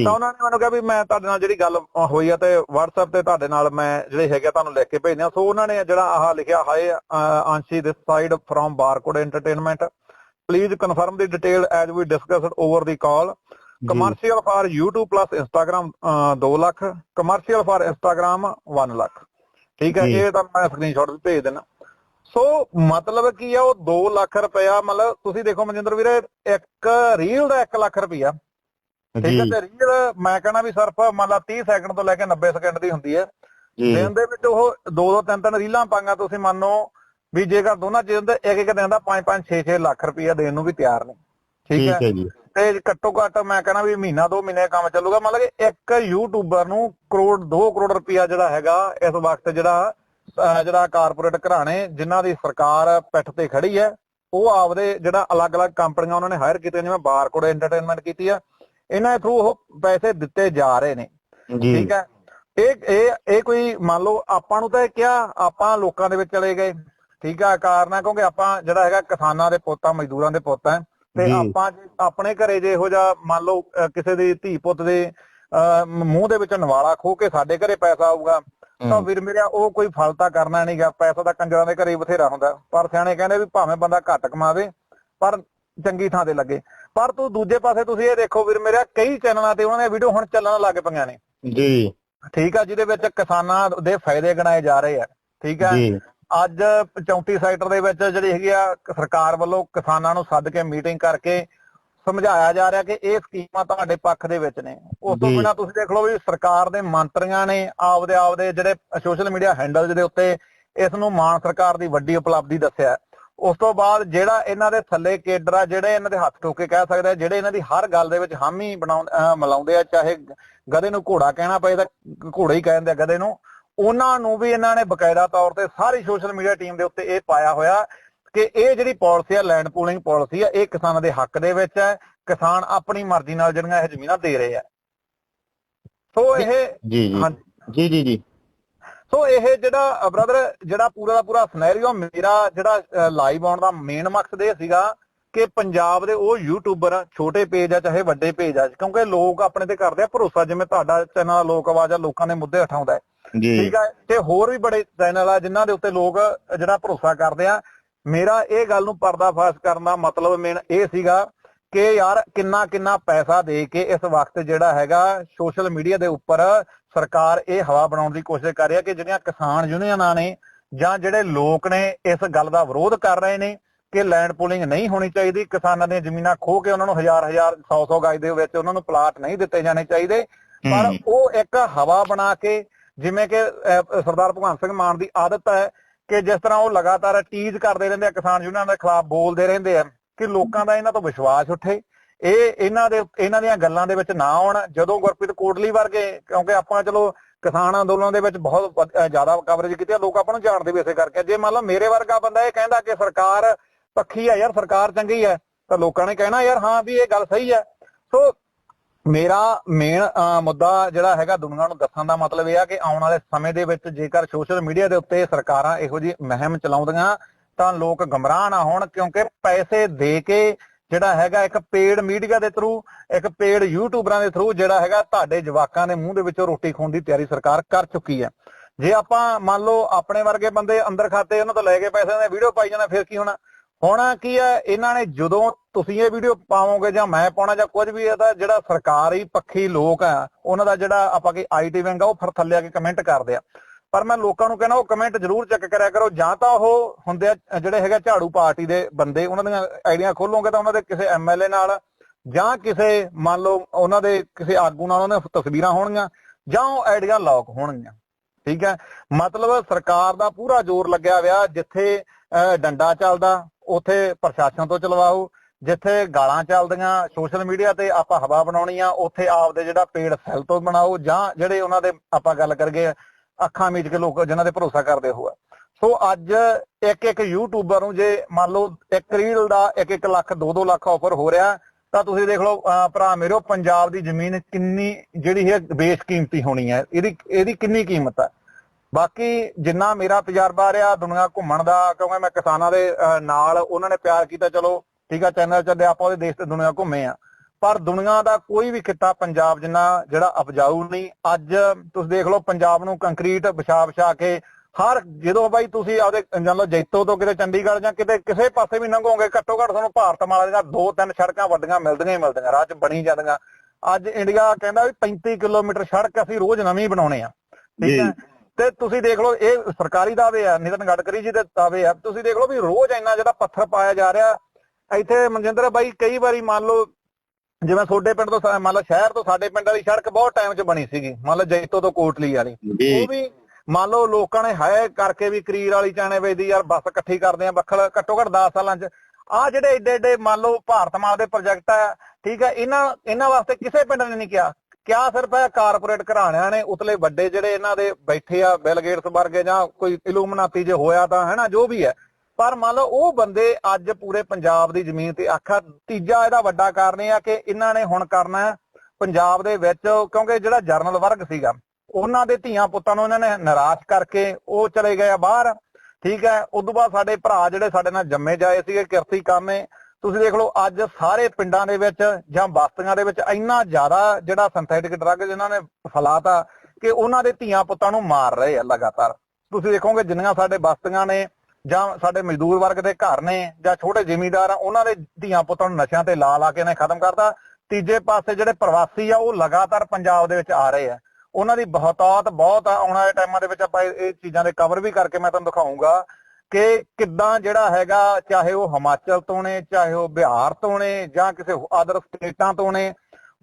ਤਾਂ ਉਹਨਾਂ ਨੇ ਮੈਨੂੰ ਕਿਹਾ ਵੀ ਮੈਂ ਤੁਹਾਡੇ ਨਾਲ ਜਿਹੜੀ ਗੱਲ ਹੋਈ ਆ ਤੇ WhatsApp ਤੇ ਤੁਹਾਡੇ ਨਾਲ ਮੈਂ ਜਿਹੜੇ ਹੈਗੇ ਤੁਹਾਨੂੰ ਲਿਖ ਕੇ ਭੇਜਨੇ ਆ ਸੋ ਉਹਨਾਂ ਨੇ ਜਿਹੜਾ ਆਹ ਲਿਖਿਆ hi Aanshi this side from Barcode Entertainment please confirm the detail as we discussed over the call commercial for YouTube plus Instagram 2 lakh. Commercial for Instagram 1 lakh. ਠੀਕ ਹੈ ਜੀ। ਇਹ ਤਾਂ ਮੈਂ ਸਕਰੀਨਸ਼ਾਟ ਵੀ ਭੇਜ ਦੇਣਾ ਸੋ ਮਤਲਬ ਕੀ ਆ ਉਹ 2 ਲੱਖ ਰੁਪਇਆ ਮਤਲਬ ਤੁਸੀਂ ਦੇਖੋ ਮਨਜਿੰਦਰ ਵੀਰੇ ਇੱਕ ਰੀਲ ਦਾ 1 ਲੱਖ ਰੁਪਇਆ। ਠੀਕ ਹੈ ਤੇ ਰੀਲ ਮੈਂ ਕਹਣਾ ਵੀ ਸਿਰਫ ਮੰਨ ਲਾ 30 ਸੈਕਿੰਡ ਤੋਂ ਲੈ ਕੇ 90 ਸੈਕਿੰਡ ਦੀ ਹੁੰਦੀ ਹੈ। ਜੀ। ਦਿਨ ਦੇ ਵਿੱਚ ਉਹ ਦੋ ਦੋ ਤਿੰਨ ਤਿੰਨ ਰੀਲਾਂ ਪਾਂਗਾ ਤੁਸੀਂ ਮੰਨੋ ਵੀ ਜੇਕਰ ਦੋਨਾਂ ਚੀਜ਼ਾਂ ਦੇ ਇੱਕ ਇੱਕ ਦਿਨ ਦਾ 5 5 6 6 ਲੱਖ ਰੁਪਇਆ ਦੇਣ ਨੂੰ ਵੀ ਤਿਆਰ ਨੇ। ਠੀਕ ਹੈ? ਤੇ ਘੱਟੋ ਘੱਟ ਮੈਂ ਕਹਣਾ ਵੀ ਮਹੀਨਾ ਦੋ ਮਹੀਨੇ ਕੰਮ ਚੱਲੂਗਾ। ਮਤਲਬ ਕਿ ਇੱਕ ਯੂਟਿਊਬਰ ਨੂੰ ਕਰੋੜ 2 ਕਰੋੜ ਰੁਪਇਆ ਜਿਹੜਾ ਹੈਗਾ ਇਸ ਵਕਤ ਜਿਹੜਾ ਜਿਹੜਾ ਕਾਰਪੋਰੇਟ ਘਰਾਣੇ ਜਿਨ੍ਹਾਂ ਦੀ ਸਰਕਾਰ ਪਿੱਠ ਤੇ ਖੜੀ ਹੈ ਉਹ ਆਪਦੇ ਜਿਹੜਾ ਅਲੱਗ-ਅਲੱਗ ਕੰਪਨੀਆਂ ਉਹਨਾਂ ਨੇ ਹਾਇਰ ਕੀਤੀਆਂ ਜਿਵੇਂ ਬਾਰਕੋਡ ਐਂਟਰਟੇਨਮੈਂਟ ਕੀਤੀ ਆ ਇਹਨਾਂ ਦੇ ਥਰੂ ਉਹ ਪੈਸੇ ਦਿੱਤੇ ਜਾ ਰਹੇ ਨੇ। ਠੀਕ ਹੈ? ਇਹ ਇਹ ਇਹ ਕੋਈ ਮੰਨ ਲਓ ਆਪਾਂ ਨੂੰ ਤਾਂ ਇਹ ਕਿਹਾ ਆਪਾਂ ਲੋਕਾਂ ਦੇ ਵਿੱਚ ਚਲੇ ਗਏ। ਠੀਕ ਆ ਕਾਰਨ ਹੈ ਕਿਉਂਕਿ ਆਪਾਂ ਜਿਹੜਾ ਹੈਗਾ ਕਿਸਾਨਾਂ ਦੇ ਪੁੱਤ ਆ ਮਜ਼ਦੂਰਾਂ ਦੇ ਪੁੱਤ ਆ। ਤੇ। ਆਪਾਂ ਆਪਣੇ ਘਰੇ ਜੇ ਇਹੋ ਜਿਹਾ ਮੰਨ ਲਓ ਕਿਸੇ ਦੀ ਧੀ ਪੁੱਤ ਦੇ ਮੂੰਹ ਦੇ ਵਿੱਚ ਨਵਾਲਾ ਖੋ ਕੇ ਸਾਡੇ ਘਰੇ ਪੈਸਾ ਆਊਗਾ ਤਾਂ। ਵੀਰ ਮੇਰਿਆ ਉਹ ਕੋਈ ਫਲ ਤਾਂ ਕਰਨਾ ਨਹੀਂਗਾ ਪੈਸਾ ਤਾਂ ਕੰਜਰਾਂ ਦੇ ਘਰੇ ਬਥੇਰਾ ਹੁੰਦਾ। ਪਰ ਸਿਆਣੇ ਕਹਿੰਦੇ ਵੀ ਭਾਵੇਂ ਬੰਦਾ ਘੱਟ ਕਮਾਵੇ ਪਰ ਚੰਗੀ ਥਾਂ ਤੇ ਲੱਗੇ। ਪਰ ਤੂੰ ਦੂਜੇ ਪਾਸੇ ਤੁਸੀਂ ਇਹ ਦੇਖੋ ਵੀਰ ਮੇਰਿਆ ਕਈ ਚੈਨਲਾਂ ਤੇ ਉਹਨਾਂ ਦੀਆਂ ਵੀਡੀਓ ਹੁਣ ਚੱਲਣ ਲੱਗ ਪਈਆਂ ਨੇ। ਜੀ। ਠੀਕ ਆ ਜਿਹਦੇ ਵਿੱਚ ਕਿਸਾਨਾਂ ਦੇ ਫਾਇਦੇ ਗਿਣਾਏ ਜਾ ਰਹੇ ਆ। ਠੀਕ ਆ ਜੀ। ਅੱਜ 34 ਸੈਕਟਰ ਦੇ ਵਿੱਚ ਜਿਹੜੀ ਹੈਗੀ ਆ ਸਰਕਾਰ ਵੱਲੋਂ ਕਿਸਾਨਾਂ ਨੂੰ ਸੱਦ ਕੇ ਮੀਟਿੰਗ ਕਰਕੇ ਸਮਝਾਇਆ ਜਾ ਰਿਹਾ ਕਿ ਇਹ ਸਕੀਮਾਂ ਤੁਹਾਡੇ ਪੱਖ ਦੇ ਵਿੱਚ ਨੇ। ਉਸ ਤੋਂ। ਬਿਨਾਂ ਤੁਸੀਂ ਦੇਖ ਲਓ ਵੀ ਸਰਕਾਰ ਦੇ ਮੰਤਰੀਆਂ ਨੇ ਆਪਦੇ ਆਪਦੇ ਜਿਹੜੇ ਸੋਸ਼ਲ ਮੀਡੀਆ ਹੈਂਡਲਸ ਦੇ ਉੱਤੇ ਇਸ ਨੂੰ ਮਾਨ ਸਰਕਾਰ ਦੀ ਵੱਡੀ ਉਪਲਬਧੀ ਦੱਸਿਆ। ਉਸ ਤੋਂ ਬਾਅਦ ਜਿਹੜਾ ਇਹਨਾਂ ਦੇ ਥੱਲੇ ਕੇਡਰ ਆ ਜਿਹੜੇ ਇਹਨਾਂ ਦੇ ਹੱਥ ਠੋਕੇ ਕਹਿ ਸਕਦੇ ਆ ਜਿਹੜੇ ਇਹਨਾਂ ਦੀ ਹਰ ਗੱਲ ਦੇ ਵਿੱਚ ਹਾਮੀ ਬਣਾਉਂ ਅਹ ਮਿਲਾਉਂਦੇ ਆ ਚਾਹੇ ਗਧੇ ਨੂੰ ਘੋੜਾ ਕਹਿਣਾ ਪਏ ਤਾਂ ਘੋੜਾ ਹੀ ਕਹਿੰਦੇ ਆ ਗਧੇ ਨੂੰ ਉਹਨਾਂ ਨੂੰ ਵੀ ਇਹਨਾਂ ਨੇ ਬਕਾਇਦਾ ਤੌਰ ਤੇ ਸਾਰੀ ਸੋਸ਼ਲ ਮੀਡੀਆ ਟੀਮ ਦੇ ਉੱਤੇ ਇਹ ਪਾਇਆ ਹੋਇਆ। ਕਿ ਇਹ ਜਿਹੜੀ ਪਾਲਿਸੀ ਆ ਲੈਂਡ ਪੂਲਿੰਗ ਪਾਲਿਸੀ ਆ ਇਹ ਕਿਸਾਨਾਂ ਦੇ ਹੱਕ ਦੇ ਵਿੱਚ ਹੈ ਕਿਸਾਨ ਆਪਣੀ ਮਰਜ਼ੀ ਨਾਲ ਜਿਹੜੀਆਂ ਇਹ ਜ਼ਮੀਨਾਂ ਦੇ ਰਹੇ ਆ। ਸੋ ਇਹ ਜੀ ਜੀ। ਜੀ ਜੀ ਸੋ ਇਹ ਜਿਹੜਾ ਬ੍ਰਦਰ ਜਿਹੜਾ ਪੂਰਾ ਦਾ ਪੂਰਾ ਸਿਨੈਰੀਓ ਮੇਰਾ ਜਿਹੜਾ ਲਾਈਵ ਆਉਣ ਦਾ ਮੇਨ ਮਕਸਦ ਇਹ ਸੀਗਾ ਕਿ ਪੰਜਾਬ ਦੇ ਉਹ ਯੂਟਿਊਬਰ ਛੋਟੇ ਪੇਜ ਆ ਚਾਹੇ ਵੱਡੇ ਪੇਜ ਆ ਕਿਉਂਕਿ ਲੋਕ ਆਪਣੇ ਤੇ ਕਰਦੇ ਆ ਭਰੋਸਾ ਜਿਵੇਂ ਤੁਹਾਡਾ ਚੈਨਲ ਲੋਕ ਆਵਾਜ਼ ਆ ਲੋਕਾਂ ਦੇ ਮੁੱਦੇ ਉਠਾਉਂਦਾ ਹੈ। ਜੀ। ਠੀਕ ਹੈ ਤੇ ਹੋਰ ਵੀ ਬੜੇ ਚੈਨਲ ਆ ਜਿਨ੍ਹਾਂ ਦੇ ਉੱਤੇ ਲੋਕ ਜਿਹੜਾ ਭਰੋਸਾ ਕਰਦੇ ਆ ਮੇਰਾ ਇਹ ਗੱਲ ਨੂੰ ਪਰਦਾਫਾਸ਼ ਕਰਨ ਦਾ ਮਤਲਬ ਮੇਨ ਇਹ ਸੀਗਾ ਕਿ ਯਾਰ ਕਿੰਨਾ ਕਿੰਨਾ ਪੈਸਾ ਦੇ ਕੇ ਇਸ ਵਕਤ ਜਿਹੜਾ ਹੈਗਾ ਸੋਸ਼ਲ ਮੀਡੀਆ ਦੇ ਉੱਪਰ ਸਰਕਾਰ ਇਹ ਹਵਾ ਬਣਾਉਣ ਦੀ ਕੋਸ਼ਿਸ਼ ਕਰ ਰਹੀ ਹੈ ਕਿ ਜਿਹੜੀਆਂ ਕਿਸਾਨ ਯੂਨੀਅਨਾਂ ਨੇ ਜਾਂ ਜਿਹੜੇ ਲੋਕ ਨੇ ਇਸ ਗੱਲ ਦਾ ਵਿਰੋਧ ਕਰ ਰਹੇ ਨੇ ਕਿ ਲੈਂਡ ਪੂਲਿੰਗ ਨਹੀਂ ਹੋਣੀ ਚਾਹੀਦੀ ਕਿਸਾਨਾਂ ਦੀਆਂ ਜ਼ਮੀਨਾਂ ਖੋ ਕੇ ਉਹਨਾਂ ਨੂੰ ਹਜ਼ਾਰ ਹਜ਼ਾਰ 100 100 ਗਜ ਦੇ ਵਿੱਚ ਉਹਨਾਂ ਨੂੰ ਪਲਾਟ ਨਹੀਂ ਦਿੱਤੇ ਜਾਣੇ ਚਾਹੀਦੇ ਪਰ। ਉਹ ਇੱਕ ਹਵਾ ਬਣਾ ਕੇ ਜਿਵੇਂ ਕਿ ਸਰਦਾਰ ਭਗਵੰਤ ਸਿੰਘ ਮਾਨ ਦੀ ਆਦਤ ਹੈ ਕਿ ਜਿਸ ਤਰ੍ਹਾਂ ਉਹ ਲਗਾਤਾਰ ਟੀਜ਼ ਕਰਦੇ ਰਹਿੰਦੇ ਆ ਕਿਸਾਨ ਯੂਨੀਅਨਾਂ ਦੇ ਖਿਲਾਫ ਬੋਲਦੇ ਰਹਿੰਦੇ ਆ ਕਿ ਲੋਕਾਂ ਦਾ ਇਹਨਾਂ ਤੋਂ ਵਿਸ਼ਵਾਸ ਉੱਠੇ। ਇਹ ਇਹਨਾਂ ਦੇ, ਇਹਨਾਂ ਦੀਆਂ ਗੱਲਾਂ ਦੇ ਵਿੱਚ ਨਾ ਆਉਣ। ਜਦੋਂ ਗੁਰਪ੍ਰੀਤ ਕੋਟਲੀ ਵਰਗੇ, ਕਿਉਂਕਿ ਆਪਾਂ ਚਲੋ ਕਿਸਾਨ ਅੰਦੋਲਨ ਦੇ ਵਿੱਚ ਬਹੁਤ ਵਧ- ਜ਼ਿਆਦਾ ਕਵਰੇਜ ਕੀਤੀ ਆ, ਲੋਕ ਆਪਾਂ ਨੂੰ ਜਾਣਦੇ ਵੀ ਇਸੇ ਕਰਕੇ। ਜੇ ਮੰਨ ਲਓ ਮੇਰੇ ਵਰਗਾ ਬੰਦਾ ਇਹ ਕਹਿੰਦਾ ਕਿ ਸਰਕਾਰ ਪੱਖੀ ਆ ਯਾਰ, ਸਰਕਾਰ ਚੰਗੀ ਹੈ ਤਾਂ ਲੋਕਾਂ ਨੇ ਕਹਿਣਾ ਯਾਰ ਹਾਂ ਵੀ ਇਹ ਗੱਲ ਸਹੀ ਹੈ ਸੋ ਮੇਰਾ ਮੇਨ ਮੁੱਦਾ ਜਿਹੜਾ ਹੈਗਾ ਦੁਨੀਆ ਨੂੰ ਦੱਸਣ ਦਾ ਮਤਲਬ ਇਹ ਆ ਕਿ ਆਉਣ ਵਾਲੇ ਸਮੇਂ ਦੇ ਵਿੱਚ ਜੇਕਰ ਸੋਸ਼ਲ ਮੀਡੀਆ ਦੇ ਉੱਤੇ ਸਰਕਾਰਾਂ ਇਹੋ ਜਿਹੀ ਮੁਹਿੰਮ ਚਲਾਉਂਦੀਆਂ, ਤਾਂ ਲੋਕ ਗਮਰਾਹ ਨਾ ਹੋਣ ਕਿਉਂਕਿ ਪੈਸੇ ਦੇ ਕੇ ਜਿਹੜਾ ਹੈਗਾ ਇੱਕ ਪੇਡ ਮੀਡੀਆ ਦੇ ਥਰੂ ਇੱਕ ਪੇਡ ਯੂਟਿਊਬਰਾਂ ਦੇ ਥਰੂ ਜਿਹੜਾ ਹੈਗਾ ਤੁਹਾਡੇ ਜਵਾਕਾਂ ਦੇ ਮੂੰਹ ਦੇ ਵਿੱਚੋਂ ਰੋਟੀ ਖਾਣ ਦੀ ਤਿਆਰੀ ਸਰਕਾਰ ਕਰ ਚੁੱਕੀ ਹੈ। ਜੇ ਆਪਾਂ ਮੰਨ ਲਓ ਆਪਣੇ ਵਰਗੇ ਬੰਦੇ ਅੰਦਰ ਖਾਤੇ ਉਹਨਾਂ ਤੋਂ ਲੈ ਕੇ ਪੈਸੇ ਦੇ ਵੀਡੀਓ ਪਾਈ ਜਾਣਾ ਫਿਰ ਕੀ ਹੋਣਾ? ਹੋਣਾ ਕੀ ਹੈ? ਇਹਨਾਂ ਨੇ ਜਦੋਂ ਤੁਸੀਂ ਇਹ ਵੀਡੀਓ ਪਾਵੋਗੇ ਜਾਂ ਮੈਂ ਪਾਉਣਾ ਜਾਂ ਕੁਝ ਵੀ ਇਹਦਾ ਜਿਹੜਾ ਸਰਕਾਰੀ ਪੱਖੀ ਲੋਕ ਆ ਉਹਨਾਂ ਦਾ ਜਿਹੜਾ ਆਪਾਂ ਕੀ ਆਈਟੀ ਵਿੰਗ ਆ ਉਹ ਫਿਰ ਥੱਲੇ ਆ ਕੇ ਕਮੈਂਟ ਕਰਦੇ ਆ। ਪਰ ਮੈਂ ਲੋਕਾਂ ਨੂੰ ਕਹਿੰਦਾ ਉਹ ਕਮੈਂਟ ਜ਼ਰੂਰ ਚੈੱਕ ਕਰਿਆ ਕਰੋ ਜਾਂ ਤਾਂ ਉਹ ਹੁੰਦੇ ਆ ਜਿਹੜੇ ਹੈਗੇ ਝਾੜੂ ਪਾਰਟੀ ਦੇ ਬੰਦੇ ਉਹਨਾਂ ਦੀਆਂ ਆਈਡੀਆਂ ਖੋਲੋਗੇ ਤਾਂ ਉਹਨਾਂ ਦੇ ਕਿਸੇ ਐਮਐਲਏ ਨਾਲ ਜਾਂ ਕਿਸੇ ਮੰਨ ਲਓ ਉਹਨਾਂ ਦੇ ਕਿਸੇ ਆਗੂ ਨਾਲ ਉਹਨਾਂ ਦੀਆਂ ਤਸਵੀਰਾਂ ਹੋਣਗੀਆਂ ਜਾਂ ਉਹ ਆਈਡੀਆਂ ਲੌਕ ਹੋਣਗੀਆਂ। ਠੀਕ ਹੈ? ਮਤਲਬ ਸਰਕਾਰ ਦਾ ਪੂਰਾ ਜ਼ੋਰ ਲੱਗਿਆ ਹੋਇਆ ਜਿੱਥੇ ਅਹ, ਡੰਡਾ ਚੱਲਦਾ ਉੱਥੇ ਪ੍ਰਸ਼ਾਸਨ ਤੋਂ ਚਲਵਾਓ ਜਿੱਥੇ ਗਾਲਾਂ ਚੱਲਦੀਆਂ, ਸੋਸ਼ਲ ਮੀਡੀਆ ਤੇ ਆਪਾਂ ਹਵਾ ਬਣਾਉਣੀ ਆ ਉੱਥੇ ਆਪਦੇ ਜਿਹੜਾ ਪੇਡ ਸੈੱਲ ਤੋਂ ਬਣਾਓ, ਜਾਂ ਜਿਹੜੇ ਉਹਨਾਂ ਦੇ ਆਪਾਂ ਗੱਲ ਕਰਗੇ ਅੱਖਾਂ ਮੀਚ ਕੇ ਲੋਕ ਜਿਨ੍ਹਾਂ ਤੇ ਭਰੋਸਾ ਕਰਦੇ ਹੋਆ ਸੋ ਅੱਜ ਇੱਕ ਇੱਕ ਯੂਟਿਊਬਰ ਨੂੰ ਜੇ ਮੰਨ ਲਓ ਇੱਕ ਰੀਲ ਦਾ 1-1 ਲੱਖ 2-2 ਲੱਖ ਆਫਰ ਹੋ ਰਿਹਾ, ਤਾਂ ਤੁਸੀਂ ਦੇਖ ਲਓ ਭਰਾ ਮੇਰੋ, ਪੰਜਾਬ ਦੀ ਜ਼ਮੀਨ ਕਿੰਨੀ, ਜਿਹੜੀ ਹੈ ਬੇਸ਼ਕੀਮਤੀ ਹੋਣੀ ਹੈ। ਇਹਦੀ ਇਹਦੀ ਕਿੰਨੀ ਕੀਮਤ ਹੈ? ਬਾਕੀ ਜਿੰਨਾ ਮੇਰਾ ਤਜਰਬਾ ਰਿਹਾ ਦੁਨੀਆ ਘੁੰਮਣ ਦਾ, ਕਿਉਂਕਿ ਮੈਂ ਕਿਸਾਨਾਂ ਦੇ ਨਾਲ ਉਹਨਾਂ ਨੇ ਪਿਆਰ ਕੀਤਾ, ਚਲੋ ਠੀਕ ਆ ਚੈਨਲ ਚੱਲਦੇ ਆਪਾਂ ਉਹਦੇ ਦੇਸ਼ ਤੇ ਦੁਨੀਆ ਘੁੰਮੇ ਆ। ਪਰ ਦੁਨੀਆ ਦਾ ਕੋਈ ਵੀ ਖਿੱਤਾ ਪੰਜਾਬ ਜਿੰਨਾ ਜਿਹੜਾ ਉਪਜਾਊ ਨਹੀਂ। ਅੱਜ ਤੁਸੀਂ ਦੇਖ ਲਓ ਪੰਜਾਬ ਨੂੰ ਕੰਕਰੀਟ ਵਿਛਾ ਵਿਛਾ ਕੇ ਹਰ ਜਦੋਂ ਬਾਈ ਤੁਸੀਂ ਆਪਦੇ ਜਾਨ ਲਓ ਜੈਤੋ ਤੋਂ ਕਿਤੇ ਚੰਡੀਗੜ੍ਹ ਜਾਂ ਕਿਤੇ ਕਿਸੇ ਪਾਸੇ ਵੀ ਲੰਘੋਗੇ ਘੱਟੋ ਘੱਟ ਤੁਹਾਨੂੰ ਭਾਰਤ ਮਾਲਾ ਦੀਆਂ ਦੋ ਤਿੰਨ ਸੜਕਾਂ ਵੱਡੀਆਂ ਮਿਲਦੀਆਂ ਹੀ ਮਿਲਦੀਆਂ ਰਾਹ 'ਚ ਬਣੀ ਜਾਂਦੀਆਂ। ਅੱਜ ਇੰਡੀਆ ਕਹਿੰਦਾ ਵੀ 35 ਕਿਲੋਮੀਟਰ ਸੜਕ ਅਸੀਂ ਰੋਜ਼ ਨਵੀਂ ਬਣਾਉਣੇ ਆ ਠੀਕ ਹੈ ਤੇ ਤੁਸੀਂ ਦੇਖ ਲਓ ਇਹ ਸਰਕਾਰੀ ਦਾਅਵੇ ਆ ਨਿਤਨ ਗਡਕਰੀ ਜੀ ਦੇ ਦਾਅਵੇ ਆ। ਤੁਸੀਂ ਦੇਖ ਲਓ ਵੀ ਰੋਜ਼ ਇੰਨਾ ਜਿਹੜਾ ਪੱਥਰ ਪਾਇਆ ਜਾ ਰਿਹਾ ਇੱਥੇ ਮਨਜਿੰਦਰ ਬਾਈ ਕਈ ਵਾਰੀ ਮੰਨ ਲਓ ਜਿਵੇਂ ਤੁਹਾਡੇ ਪਿੰਡ ਤੋਂ ਮੰਨ ਲਓ ਸ਼ਹਿਰ ਤੋਂ ਸਾਡੇ ਪਿੰਡ ਵਾਲੀ ਸੜਕ ਬਹੁਤ ਟਾਈਮ 'ਚ ਬਣੀ ਸੀਗੀ ਮੰਨ ਲਓ ਜੈਤੋ ਤੋਂ ਕੋਟਲੀ ਵਾਲੀ। ਉਹ ਵੀ ਮੰਨ ਲਓ ਲੋਕਾਂ ਨੇ ਹਾਏ ਕਰਕੇ ਵੀ ਕਰੀਰ ਵਾਲੀ ਚਾਣੇ ਵੇਦੀ ਯਾਰ ਬੱਸ ਇਕੱਠੀ ਕਰਦੇ ਆ ਬੱਖਲ ਘੱਟੋ ਘੱਟ 10 ਸਾਲਾਂ 'ਚ। ਆ ਜਿਹੜੇ ਏਡੇ ਏਡੇ ਮੰਨ ਲਓ ਭਾਰਤ ਮਾਲ ਦੇ ਪ੍ਰੋਜੈਕਟ ਆ ਠੀਕ ਹੈ ਇਹਨਾਂ ਇਹਨਾਂ ਵਾਸਤੇ ਕਿਸੇ ਪਿੰਡ ਨੇ ਨਹੀਂ ਕਿਹਾ। ਕਿਆ ਸਿਰਫ ਇਹ ਕਾਰਪੋਰੇਟ ਘਰਾਣਿਆਂ ਨੇ ਉਤਲੇ ਵੱਡੇ ਜਿਹੜੇ ਇਹਨਾਂ ਦੇ ਬੈਠੇ ਆ ਬਿਲ ਗੇਟਸ ਵਰਗੇ ਜਾਂ ਕੋਈ ਇਲੂਮਨਾਤੀ ਜੇ ਹੋਇਆ ਤਾਂ ਹੈਨਾ ਜੋ ਵੀ ਹੈ। ਪਰ ਮੰਨ ਲਓ ਉਹ ਬੰਦੇ ਅੱਜ ਪੂਰੇ ਪੰਜਾਬ ਦੀ ਜ਼ਮੀਨ ਤੇ ਆਖਾ ਤੀਜਾ ਇਹਦਾ ਵੱਡਾ ਕਾਰਨ ਇਹ ਆ ਕਿ ਇਹਨਾਂ ਨੇ ਹੁਣ ਕਰਨਾ ਪੰਜਾਬ ਦੇ ਵਿੱਚ, ਕਿਉਂਕਿ ਜਿਹੜਾ ਜਰਨਲ ਵਰਗ ਸੀਗਾ, ਉਹਨਾਂ ਦੇ ਧੀਆਂ ਪੁੱਤਾਂ ਨੂੰ ਇਹਨਾਂ ਨੇ ਨਿਰਾਸ਼ ਕਰਕੇ ਉਹ ਚਲੇ ਗਏ ਆ ਬਾਹਰ। ਠੀਕ ਹੈ, ਉਦੋਂ ਬਾਅਦ ਸਾਡੇ ਭਰਾ ਜਿਹੜੇ ਸਾਡੇ ਨਾਲ ਜੰਮੇ ਜਾਏ ਸੀਗੇ, ਕਿਰਤੀ ਕਾਮੇ, ਤੁਸੀਂ ਦੇਖ ਲਓ ਅੱਜ ਸਾਰੇ ਪਿੰਡਾਂ ਦੇ ਵਿੱਚ ਜਾਂ ਬਸਤੀਆਂ ਦੇ ਵਿੱਚ ਇੰਨਾ ਜ਼ਿਆਦਾ ਜਿਹੜਾ ਸਿੰਥੈਟਿਕ ਡਰੱਗ ਜਿਨ੍ਹਾਂ ਨੇ ਫੈਲਾਤਾ ਕਿ ਉਹਨਾਂ ਦੇ ਧੀਆਂ ਪੁੱਤਾਂ ਨੂੰ ਮਾਰ ਰਹੇ ਆ ਲਗਾਤਾਰ। ਤੁਸੀਂ ਦੇਖੋਗੇ ਜਿੰਨੀਆਂ ਸਾਡੇ ਬਸਤੀਆਂ ਨੇ ਜਾਂ ਸਾਡੇ ਮਜ਼ਦੂਰ ਵਰਗ ਦੇ ਘਰ ਨੇ ਜਾਂ ਛੋਟੇ ਜ਼ਿਮੀਂਦਾਰ ਆ, ਉਹਨਾਂ ਦੇ ਧੀਆਂ ਪੁੱਤਾਂ ਨੂੰ ਨਸ਼ਿਆਂ ਤੇ ਲਾ ਲਾ ਕੇ ਇਹਨੇ ਖਤਮ ਕਰਤਾ। ਤੀਜੇ ਪਾਸੇ ਜਿਹੜੇ ਪ੍ਰਵਾਸੀ ਆ, ਉਹ ਲਗਾਤਾਰ ਪੰਜਾਬ ਦੇ ਵਿੱਚ ਆ ਰਹੇ ਆ। ਉਹਨਾਂ ਦੀ ਬਹੁਤਾਤ ਬਹੁਤ ਆ। ਆਉਣ ਵਾਲੇ ਟਾਈਮਾਂ ਦੇ ਵਿੱਚ ਆਪਾਂ ਇਹ ਇਹ ਚੀਜ਼ਾਂ ਦੇ ਕਵਰ ਵੀ ਕਰਕੇ ਮੈਂ ਤੁਹਾਨੂੰ ਦਿਖਾਉਂਗਾ ਕਿ ਕਿੱਦਾਂ ਜਿਹੜਾ ਹੈਗਾ, ਚਾਹੇ ਉਹ ਹਿਮਾਚਲ ਤੋਂ ਨੇ, ਚਾਹੇ ਉਹ ਬਿਹਾਰ ਤੋਂ ਨੇ, ਜਾਂ ਕਿਸੇ ਅਦਰ ਸਟੇਟਾਂ ਤੋਂ ਨੇ,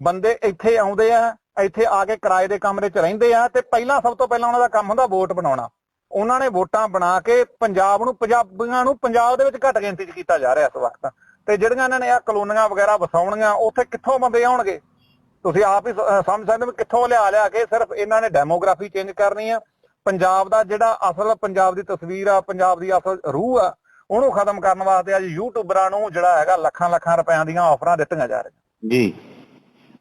ਬੰਦੇ ਇੱਥੇ ਆਉਂਦੇ ਆ, ਇੱਥੇ ਆ ਕੇ ਕਿਰਾਏ ਦੇ ਕਮਰੇ 'ਚ ਰਹਿੰਦੇ ਆ ਤੇ ਪਹਿਲਾਂ ਸਭ ਤੋਂ ਪਹਿਲਾਂ ਉਹਨਾਂ ਦਾ ਕੰਮ ਹੁੰਦਾ ਵੋਟ ਬਣਾਉਣਾ। ਉਹਨਾਂ ਨੇ ਵੋਟਾਂ ਬਣਾ ਕੇ ਪੰਜਾਬ ਨੂੰ, ਪੰਜਾਬੀਆਂ ਨੂੰ ਪੰਜਾਬ ਦੇ ਵਿੱਚ ਘੱਟ ਗਿਣਤੀ 'ਚ ਕੀਤਾ ਜਾ ਰਿਹਾ ਇਸ ਵਕਤ। ਤੇ ਜਿਹੜੀਆਂ ਇਹਨਾਂ ਨੇ ਆ ਕਲੋਨੀਆਂ ਵਗੈਰਾ ਵਸਾਉਣੀਆਂ, ਉੱਥੇ ਕਿੱਥੋਂ ਬੰਦੇ ਆਉਣਗੇ? ਤੁਸੀਂ ਆਪ ਹੀ ਸਮਝ ਸਕਦੇ ਹੋ ਕਿੱਥੋਂ ਲਿਆ ਲਿਆ ਕੇ ਸਿਰਫ ਇਹਨਾਂ ਨੇ ਡੈਮੋਗ੍ਰਾਫੀ ਚੇਂਜ ਕਰਨੀ ਆ। ਪੰਜਾਬ ਦਾ ਜਿਹੜਾ ਅਸਲ ਪੰਜਾਬ ਦੀ ਤਸਵੀਰ ਆ, ਪੰਜਾਬ ਦੀ ਅਸਲ ਰੂਹ ਆ, ਉਹਨੂੰ ਖਤਮ ਕਰਨ ਵਾਸਤੇ ਅੱਜ ਯੂਟਿਊਬਰਾਂ ਨੂੰ ਜਿਹੜਾ ਹੈਗਾ ਲੱਖਾਂ ਲੱਖਾਂ ਰੁਪਈਆਂ ਦੀਆਂ ਆਫਰਾਂ ਦਿੱਤੀਆਂ ਜਾ ਰਹੀਆਂ। ਜੀ।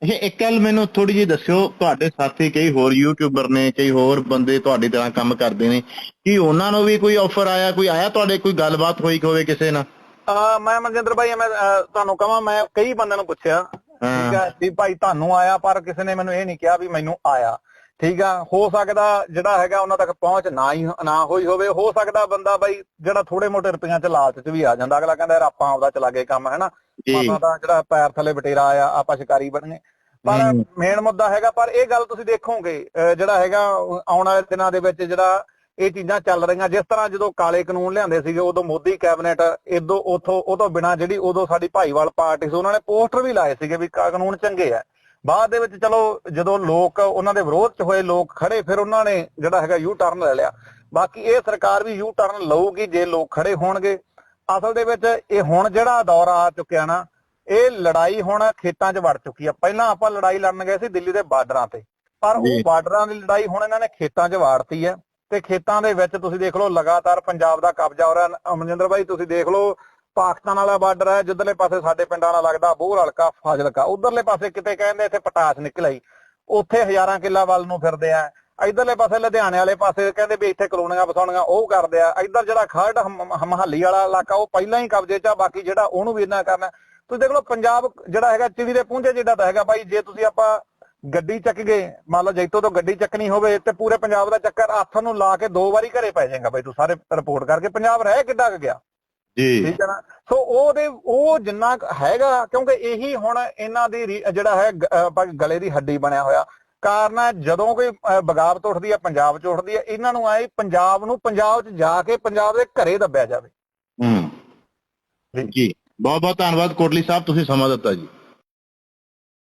ਅੱਛਾ ਇੱਕ ਗੱਲ ਮੈਨੂੰ ਥੋੜੀ ਜਿਹੀ ਦੱਸਿਓ ਤੁਹਾਡੇ ਸਾਥੀ ਕਈ ਹੋਰ ਯੂਟਿਊਬਰ ਨੇ ਕਈ ਹੋਰ ਬੰਦੇ ਤੁਹਾਡੀ ਤਰ੍ਹਾਂ ਕੰਮ ਕਰਦੇ ਨੇ ਕੀ ਉਹਨਾਂ ਨੂੰ ਵੀ ਕੋਈ ਆਫਰ ਆਇਆ ਕੋਈ ਆਇਆ ਤੁਹਾਡੇ ਕੋਈ ਗੱਲਬਾਤ ਹੋਈ ਹੋਵੇ ਕਿਸੇ ਨਾਲ? ਮੈਂ ਮਨਜਿੰਦਰ ਭਾਈ ਮੈਂ ਤੁਹਾਨੂੰ ਕਹਾਂ ਮੈਂ ਕਈ ਬੰਦਿਆਂ ਨੂੰ ਪੁੱਛਿਆ ਠੀਕ ਹੈ ਵੀ ਭਾਈ ਤੁਹਾਨੂੰ ਆਇਆ ਪਰ ਕਿਸੇ ਨੇ ਮੈਨੂੰ ਇਹ ਨਹੀਂ ਕਿਹਾ ਵੀ ਮੈਨੂੰ ਆਇਆ। ਠੀਕ ਆ ਹੋ ਸਕਦਾ ਜਿਹੜਾ ਹੈਗਾ ਉਹਨਾਂ ਤੱਕ ਪਹੁੰਚ ਨਾ ਹੀ ਨਾ ਹੋਈ ਹੋਵੇ ਹੋ ਸਕਦਾ ਬੰਦਾ ਬਾਈ ਜਿਹੜਾ ਥੋੜੇ ਮੋਟੇ ਰੁਪਈਆਂ ਚ ਲਾਲਚ ਚ ਵੀ ਆ ਜਾਂਦਾ ਅਗਲਾ ਕਹਿੰਦਾ ਯਾਰ ਆਪਾਂ ਆਪਦਾ ਚਲਾ ਗਏ ਕੰਮ ਹੈਨਾ? ਮਾਤਾ ਦਾ ਜਿਹੜਾ ਪੈਰ ਥੱਲੇ ਬਟੇਰਾ ਆਇਆ ਆਪਾਂ ਸ਼ਿਕਾਰੀ ਬਣਨੇ। ਪਰ। ਮੇਨ ਮੁੱਦਾ ਹੈਗਾ ਪਰ ਇਹ ਗੱਲ ਤੁਸੀਂ ਦੇਖੋਗੇ ਜਿਹੜਾ ਹੈਗਾ ਆਉਣ ਵਾਲੇ ਦਿਨਾਂ ਦੇ ਵਿੱਚ ਜਿਹੜਾ ਇਹ ਚੀਜ਼ਾਂ ਚੱਲ ਰਹੀਆਂ ਜਿਸ ਤਰ੍ਹਾਂ ਜਦੋਂ ਕਾਲੇ ਕਾਨੂੰਨ ਲਿਆਂਦੇ ਸੀਗੇ ਉਦੋਂ ਮੋਦੀ ਕੈਬਨਿਟ ਇਦੋਂ ਉਥੋਂ ਉਹ ਤੋਂ ਬਿਨਾ ਜਿਹੜੀ ਉਦੋਂ ਸਾਡੀ ਭਾਈਵਾਲ ਪਾਰਟੀ ਸੀ ਉਹਨਾਂ ਨੇ ਪੋਸਟਰ ਵੀ ਲਾਏ ਸੀਗੇ ਵੀ ਕਾ- ਕਾਨੂੰਨ ਚੰਗੇ ਆ। ਬਾਅਦ ਦੇ ਵਿੱਚ ਚਲੋ ਜਦੋਂ ਲੋਕ ਉਹਨਾਂ ਦੇ ਵਿਰੋਧ ਚ ਹੋਏ ਲੋਕ ਖੜੇ ਫਿਰ ਉਹਨਾਂ ਨੇ ਜਿਹੜਾ ਹੈਗਾ ਯੂ ਟਰਨ ਲੈ ਲਿਆ। ਬਾਕੀ ਇਹ ਸਰਕਾਰ ਵੀ ਯੂ ਟਰਨ ਲਊਗੀ ਜੇ ਲੋਕ ਖੜੇ ਹੋਣਗੇ। ਅਸਲ ਦੇ ਵਿੱਚ ਇਹ ਹੁਣ ਜਿਹੜਾ ਦੌਰ ਆ ਚੁੱਕਿਆ ਨਾ ਇਹ ਲੜਾਈ ਹੁਣ ਖੇਤਾਂ 'ਚ ਵੜ ਚੁੱਕੀ ਆ। ਪਹਿਲਾਂ ਆਪਾਂ ਲੜਾਈ ਲੜਨ ਗਏ ਸੀ ਦਿੱਲੀ ਦੇ ਬਾਰਡਰਾਂ ਤੇ। ਪਰ। ਉਹ ਬਾਰਡਰਾਂ ਦੀ ਲੜਾਈ ਹੁਣ ਇਹਨਾਂ ਨੇ ਖੇਤਾਂ 'ਚ ਵਾੜਤੀ ਹੈ ਤੇ ਖੇਤਾਂ ਦੇ ਵਿੱਚ ਤੁਸੀਂ ਦੇਖ ਲਓ ਲਗਾਤਾਰ ਪੰਜਾਬ ਦਾ ਕਬਜ਼ਾ ਹੋ ਰਿਹਾ। ਅਮਰਿੰਦਰ ਭਾਈ ਤੁਸੀਂ ਦੇਖ ਲਓ ਪਾਕਿਸਤਾਨ ਵਾਲਾ ਬਾਰਡਰ ਹੈ ਜਿੱਧਰਲੇ ਪਾਸੇ ਸਾਡੇ ਪਿੰਡਾਂ ਨਾਲ ਲੱਗਦਾ ਬੋਰ ਹਲਕਾ ਫਾਜ਼ਿਲਕਾ। ਉਧਰਲੇ ਪਾਸੇ ਕਿਤੇ ਕਹਿੰਦੇ ਇੱਥੇ ਪਟਾਸ ਨਿਕਲਈ ਉੱਥੇ ਹਜ਼ਾਰਾਂ ਕਿੱਲਾ ਵੱਲ ਨੂੰ ਫਿਰਦੇ ਆ। ਇਧਰਲੇ ਪਾਸੇ ਲੁਧਿਆਣੇ ਵਾਲੇ ਪਾਸੇ ਕਹਿੰਦੇ ਵੀ ਇੱਥੇ ਕਲੋਨੀਆਂ ਵਸਾਉਣੀਆਂ ਉਹ ਕਰਦੇ ਆ। ਇਧਰ ਜਿਹੜਾ ਖਰੜ ਮਹਾਲੀ ਵਾਲਾ ਇਲਾਕਾ ਉਹ ਪਹਿਲਾਂ ਹੀ ਕਬਜ਼ੇ 'ਚ ਆ ਬਾਕੀ ਜਿਹੜਾ ਉਹਨੂੰ ਵੀ ਇਹਨਾਂ ਕਰਨਾ। ਤੁਸੀਂ ਦੇਖ ਲਓ ਪੰਜਾਬ ਜਿਹੜਾ ਹੈਗਾ ਚਿੜੀ ਦੇ ਪੁੰਜੇ ਜਿਹੜਾ ਤਾਂ ਹੈਗਾ ਭਾਈ ਜੇ ਤੁਸੀਂ ਆਪਾਂ ਗੱਡੀ ਚੱਕ ਗਏ ਮੰਨ ਲਓ ਜੈਤੋ ਤੋਂ ਗੱਡੀ ਚੱਕਣੀ ਹੋਵੇ ਤੇ ਪੂਰੇ ਪੰਜਾਬ ਦਾ ਚੱਕਰ ਹੱਥ ਨੂੰ ਲਾ ਕੇ ਦੋ ਵਾਰੀ ਘਰੇ ਪੈ ਜਾਏਗਾ ਬਾਈ ਤੂੰ ਸਾਰੇ ਰਿਪੋਰਟ ਕਰਕੇ। ਪੰਜਾਬ ਰਹਿ ਕਿੱਡਾ ਕੁ ਗਿਆ। ਜੀ। ਠੀਕ ਹੈ ਨਾ? ਸੋ ਉਹਦੇ ਉਹ ਜਿੰਨਾ ਹੈਗਾ ਕਿਉਂਕਿ ਇਹੀ ਹੁਣ ਇਹਨਾਂ ਦੀ ਜਿਹੜਾ ਹੈ ਗਲੇ ਦੀ ਹੱਡੀ ਬਣਿਆ ਹੋਇਆ। ਕਾਰਨ ਹੈ ਜਦੋਂ ਕੋਈ ਅਹ, ਬਗਾਵਤ ਉੱਠਦੀ ਹੈ ਪੰਜਾਬ 'ਚ ਉੱਠਦੀ ਹੈ ਇਹਨਾਂ ਨੂੰ ਆਏ ਪੰਜਾਬ ਨੂੰ ਪੰਜਾਬ 'ਚ ਜਾ ਕੇ ਪੰਜਾਬ ਦੇ ਘਰੇ ਦੱਬਿਆ ਜਾਵੇ। ਹੂੰ। ਜੀ। ਜੀ। ਬਹੁਤ ਬਹੁਤ ਧੰਨਵਾਦ ਕੋਟਲੀ ਸਾਹਿਬ ਤੁਸੀਂ ਸਮਾਂ ਦਿੱਤਾ ਜੀ।